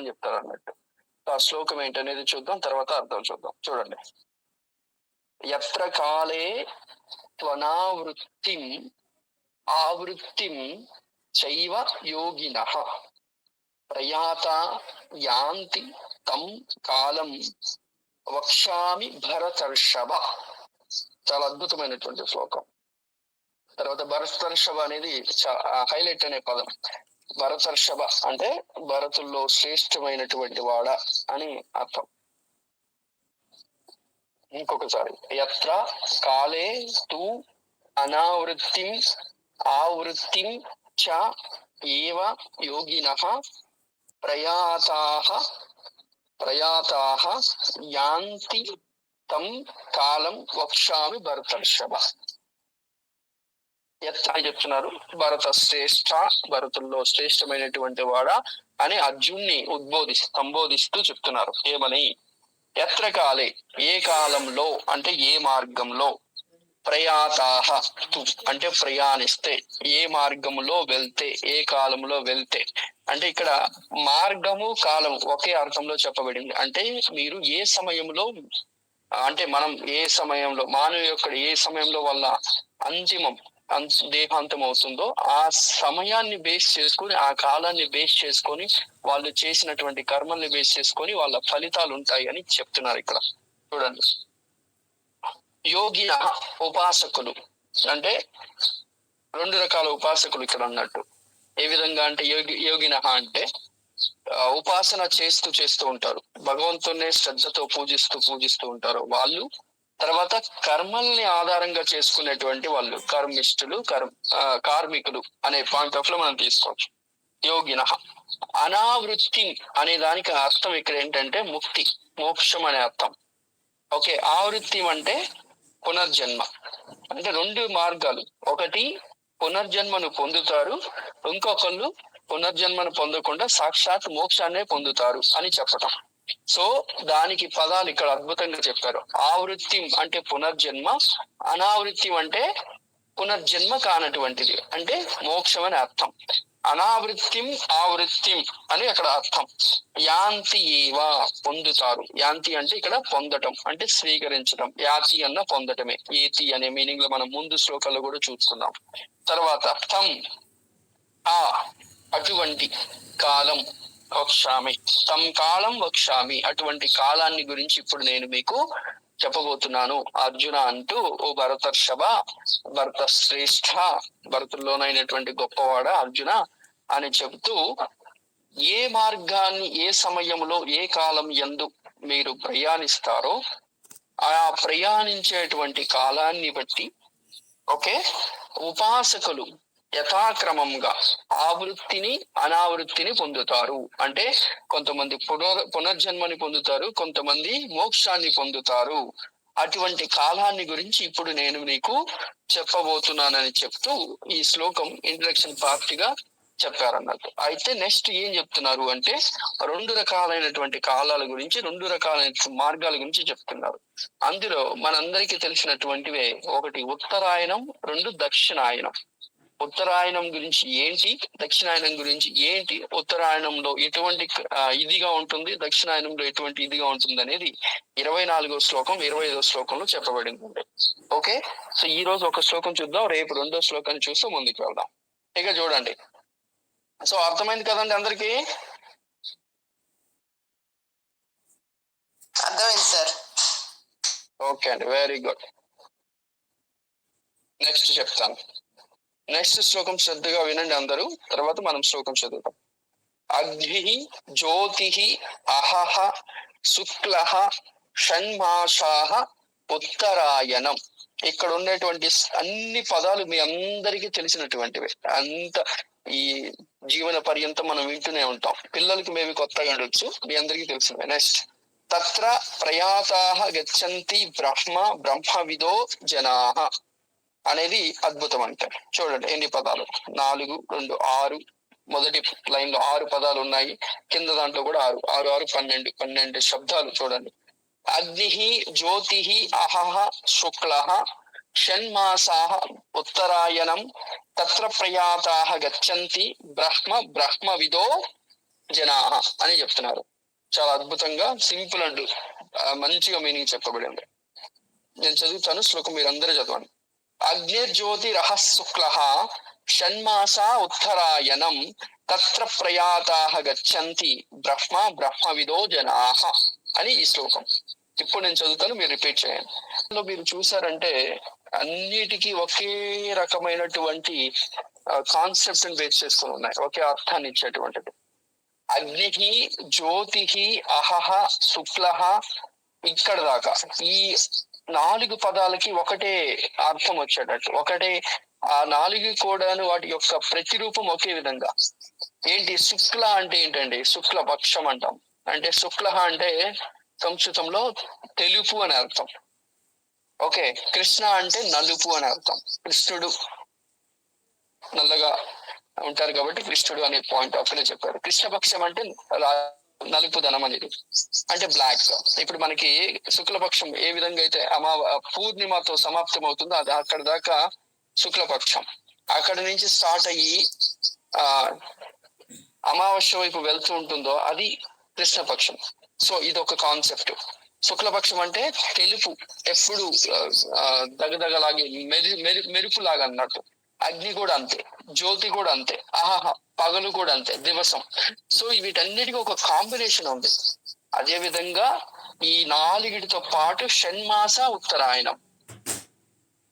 అని చెప్తారు అన్నట్టు. ఆ శ్లోకం ఏంటనేది చూద్దాం తర్వాత అర్థం చూద్దాం. చూడండి. ఎత్ర కాలే త్వనావృత్తిం ఆవృత్తిం చైవ యోగిన. ప్రయాత యాంతి తం కాలం వక్ష్యామి భరతర్షభ. చాలా అద్భుతమైనటువంటి శ్లోకం. తర్వాత భరతర్షభ అనేది హైలైట్ అనే పదం. భరతర్షభ అంటే భరతుల్లో శ్రేష్టమైనటువంటి వాడ అని అర్థం. ఇంకొకసారి ఎత్ర కాలే తు అనావృత్తి ఆవృత్తిం చ ఏవ యోగిన ప్రయాతాః ప్రయాతాః యాంతి తం కాలం వక్షామి భరతర్షభ అని చెప్తున్నారు. భరత శ్రేష్ఠ భరతుల్లో శ్రేష్టమైనటువంటి వాడ అని అర్జున్ని ఉద్బోధి సంబోధిస్తూ చెప్తున్నారు. ఏమని? ఎత్ర కాలే ఏ కాలంలో అంటే ఏ మార్గంలో? ప్రయాతాహ అంటే ప్రయాణిస్తే ఏ మార్గంలో వెళ్తే ఏ కాలంలో వెళ్తే? అంటే ఇక్కడ మార్గము కాలం ఒకే అర్థంలో చెప్పబడింది. అంటే మీరు ఏ సమయంలో అంటే మనం ఏ సమయంలో మానవ యొక్క ఏ సమయంలో వల్ల అంతిమం దేహాంతం అవుతుందో ఆ సమయాన్ని బేస్ చేసుకొని ఆ కాలాన్ని బేస్ చేసుకొని వాళ్ళు చేసినటువంటి కర్మల్ని బేస్ చేసుకొని వాళ్ళ ఫలితాలు ఉంటాయి అని చెప్తున్నారు ఇక్కడ. చూడండి. యోగిన ఉపాసకులు. అంటే రెండు రకాల ఉపాసకులు ఇక్కడ అన్నట్టు ఏ విధంగా అంటే యోగి యోగిన అంటే ఉపాసన చేస్తూ చేస్తూ ఉంటారు. భగవంతునే శ్రద్ధతో పూజిస్తూ పూజిస్తూ ఉంటారు. వాళ్ళు తర్వాత కర్మల్ని ఆధారంగా చేసుకునేటువంటి వాళ్ళు కర్మిష్ఠులు కర్మ ఆ, కార్మికులు అనే పాయింట్ ఆఫ్లో మనం తీసుకోవచ్చు. యోగిన. అనావృత్తి అనే దానికి అర్థం ఇక్కడ ఏంటంటే ముక్తి మోక్షం అనే అర్థం. ఓకే ఆవృత్తి అంటే పునర్జన్మ. అంటే రెండు మార్గాలు. ఒకటి పునర్జన్మను పొందుతారు. ఇంకొకళ్ళు పునర్జన్మను పొందకుండా సాక్షాత్ మోక్షాన్నే పొందుతారు అని చెప్పటం. సో దానికి పదాలు ఇక్కడ అద్భుతంగా చెప్పారు. ఆవృత్తి అంటే పునర్జన్మ అనావృత్తి అంటే పునర్జన్మ కానటువంటిది. అంటే మోక్షం అని అర్థం. అనావృత్తిం ఆవృత్తిం అని అక్కడ అర్థం. యాంతి ఏవా పొందుతారు. యాంతి అంటే ఇక్కడ పొందటం అంటే స్వీకరించడం యాతి అన్న పొందటమే. ఏతి అనే మీనింగ్లో మనం ముందు శ్లోకాల్లో కూడా చూసుకున్నాం తర్వాత తం ఆ అటువంటి కాలం వక్షామి తం కాలం వక్షామి అటువంటి కాలాన్ని గురించి ఇప్పుడు నేను మీకు చెప్పబోతున్నాను. అర్జున అంటూ ఓ భరతర్షభ భరత శ్రేష్ఠ భరతుల్లోనైనటువంటి గొప్పవాడ అర్జున అని చెబుతూ ఏ మార్గాన్ని ఏ సమయంలో ఏ కాలం ఎందు మీరు ప్రయాణిస్తారో ఆ ప్రయాణించేటువంటి కాలాన్ని బట్టి ఓకే ఉపాసకులు యథాక్రమంగా ఆవృత్తిని అనావృత్తిని పొందుతారు. అంటే కొంతమంది పునర్ పునర్జన్మని పొందుతారు కొంతమంది మోక్షాన్ని పొందుతారు. అటువంటి కాలాన్ని గురించి ఇప్పుడు నేను నీకు చెప్పబోతున్నానని చెప్తూ ఈ శ్లోకం ఇంట్రడక్షన్ పార్ట్గా చెప్పారన్నట్టు. అయితే నెక్స్ట్ ఏం చెప్తున్నారు అంటే రెండు రకాలైనటువంటి కాలాల గురించి రెండు రకాలైన మార్గాల గురించి చెప్తున్నారు. అందులో మనందరికీ తెలిసినటువంటివే. ఒకటి ఉత్తరాయణం రెండు దక్షిణాయనం ఉత్తరాయణం గురించి ఏంటి దక్షిణాయనం గురించి ఏంటి ఉత్తరాయణంలో ఎటువంటి ఇదిగా ఉంటుంది దక్షిణాయనంలో ఎటువంటి ఇదిగా ఉంటుంది అనేది ఇరవై నాలుగో శ్లోకం ఇరవై ఐదో శ్లోకంలో చెప్పబడింది. ఓకే? సో ఈ రోజు ఒక శ్లోకం చూద్దాం రేపు రెండో శ్లోకాన్ని చూస్తూ ముందుకు వెళ్దాం. ఇక చూడండి. సో అర్థమైంది కదండి అందరికి? అర్థమైంది సార్. ఓకే అండి వెరీ గుడ్. నెక్స్ట్ చెప్తాను. నెక్స్ట్ శ్లోకం శ్రద్ధగా వినండి అందరూ. తర్వాత మనం శ్లోకం చదువుతాం. అగ్ని జ్యోతి అహహ శుక్ల షణ్మాషాహ ఉత్తరాయణం. ఇక్కడ ఉండేటువంటి అన్ని పదాలు మీ అందరికీ తెలిసినటువంటివి. అంత ఈ జీవన పర్యంతం మనం వింటూనే ఉంటాం. పిల్లలకి మేబీ కొత్తగా ఉండొచ్చు. మీ అందరికీ తెలిసినవి. నెక్స్ట్. తత్ర ప్రయాతాహ గచ్చంతి బ్రహ్మ బ్రహ్మవిదో జనాహ అనేది అద్భుతం అంటే. చూడండి ఎన్ని పదాలు? నాలుగు రెండు ఆరు. మొదటి లైన్లో ఆరు పదాలు ఉన్నాయి. కింద దాంట్లో కూడా ఆరు. ఆరు ఆరు పన్నెండు. పన్నెండు శబ్దాలు చూడండి. అగ్ని జ్యోతి అహహ శుక్ల షణ్మాసాహ ఉత్తరాయణం తత్ర ప్రయాతాహ గచ్చంతి బ్రహ్మ బ్రహ్మ విదో జనా అని చెప్తున్నారు. చాలా అద్భుతంగా సింపుల్ అండ్ మంచిగా మీనింగ్ చెప్పబడింది. నేను చదువుతాను శ్లోకం మీరందరూ చదవండి. అగ్నిర్జ్యోతిరహ శుక్ల షణ్మాసా ఉత్తరాయణం తత్ర ప్రయాతా గచ్చంతి బ్రహ్మ బ్రహ్మవిదో జనాహ అని ఈ శ్లోకం. ఇప్పుడు నేను చదువుతాను మీరు రిపీట్ చేయండి. మీరు చూసారంటే అన్నిటికీ ఒకే రకమైనటువంటి కాన్సెప్ట్ బేస్ చేసుకుని ఉన్నాయి. ఒకే అర్థాన్ని ఇచ్చేటువంటిది. అగ్ని జ్యోతి అహహ శుక్ల ఇక్కడ దాకా ఈ నాలుగు పదాలకి ఒకటే అర్థం వచ్చేటట్టు. ఒకటే ఆ నాలుగు కూడాను వాటి యొక్క ప్రతిరూపం ఒకే విధంగా. ఏంటి? శుక్ల అంటే ఏంటండి? శుక్ల పక్షం అంటాం. అంటే శుక్ల అంటే సంస్కృతంలో తెలుపు అని అర్థం. ఓకే కృష్ణ అంటే నలుపు అని అర్థం. కృష్ణుడు నల్లగా ఉంటారు కాబట్టి కృష్ణుడు అనే పాయింట్ ఆఫ్ చెప్పారు. కృష్ణపక్షం అంటే నలుపు ధనం అనేది. అంటే బ్లాక్ ఇప్పుడు మనకి శుక్లపక్షం ఏ విధంగా అయితే అమా పూర్ణిమతో సమాప్తం అవుతుందో అది అక్కడ దాకా శుక్లపక్షం. అక్కడ నుంచి స్టార్ట్ అయ్యి ఆ అమావాస్య వైపు వెళ్తూ ఉంటుందో అది కృష్ణపక్షం. సో ఇది ఒక కాన్సెప్ట్ శుక్లపక్షం అంటే తెలుపు ఎప్పుడు ఆ, దగదగలాగే మెరి మెరి మెరుపు లాగా అన్నట్టు అగ్ని కూడా అంతే జ్యోతి కూడా అంతే ఆహా పగలు కూడా అంతే దివసం. సో వీటన్నిటికీ ఒక కాంబినేషన్ ఉంది. అదే విధంగా ఈ నాలుగిటితో పాటు షణ్మాస ఉత్తరాయణం.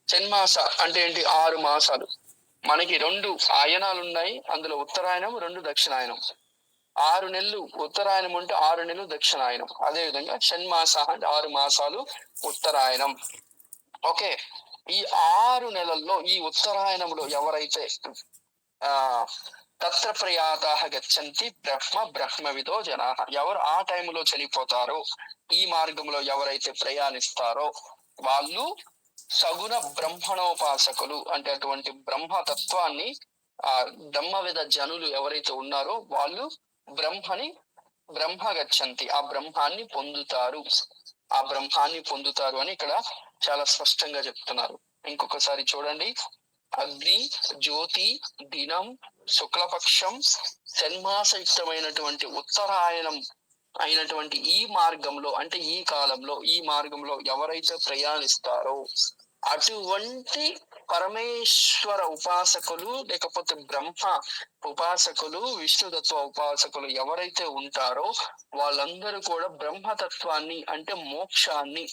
షణ్మాస అంటే ఏంటి? ఆరు మాసాలు. మనకి రెండు ఆయనాలు ఉన్నాయి అందులో ఉత్తరాయణం రెండు దక్షిణాయనం ఆరు నెలలు ఉత్తరాయణం ఉంటే ఆరు నెలలు దక్షిణాయనం అదే విధంగా షణ్మాస అంటే ఆరు మాసాలు ఉత్తరాయణం. ఓకే. ఈ ఆరు నెలల్లో ఈ ఉత్తరాయణంలో ఎవరైతే ఆ తత్ర ప్రయాత గచ్చంతి బ్రహ్మ బ్రహ్మవిదో జనా ఎవరు ఆ టైంలో చనిపోతారో ఈ మార్గంలో ఎవరైతే ప్రయాణిస్తారో వాళ్ళు సగుణ బ్రహ్మణోపాసకులు అంటే అటువంటి బ్రహ్మతత్వాన్ని ఆ బ్రహ్మవిధ జనులు ఎవరైతే ఉన్నారో వాళ్ళు బ్రహ్మని బ్రహ్మ గచ్చంతి ఆ బ్రహ్మాన్ని పొందుతారు. ఆ బ్రహ్మాన్ని పొందుతారు అని ఇక్కడ చాలా స్పష్టంగా చెప్తున్నారు. ఇంకొకసారి చూడండి. అగ్ని జ్యోతి దినం శుక్లపక్షం షన్మాసయుక్తమైనటువంటి ఉత్తరాయణం అయినటువంటి ఈ మార్గంలో అంటే ఈ కాలంలో ఈ మార్గంలో ఎవరైతే ప్రయాణిస్తారో అటువంటి పరమేశ్వర ఉపాసకులు లేకపోతే బ్రహ్మ ఉపాసకులు విష్ణుతత్వ ఉపాసకులు ఎవరైతే ఉంటారో వాళ్ళందరూ కూడా బ్రహ్మతత్వాన్ని అంటే మోక్షాన్ని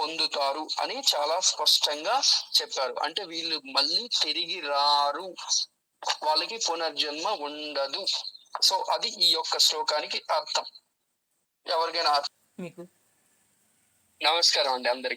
పొందుతారు అని చాలా స్పష్టంగా చెప్పారు. అంటే వీళ్ళు మళ్ళీ తిరిగి రారు. వాళ్ళకి పునర్జన్మ ఉండదు. సో అది ఈ యొక్క శ్లోకానికి అర్థం. ఎవరికైనా నమస్కారం అండి అందరికి.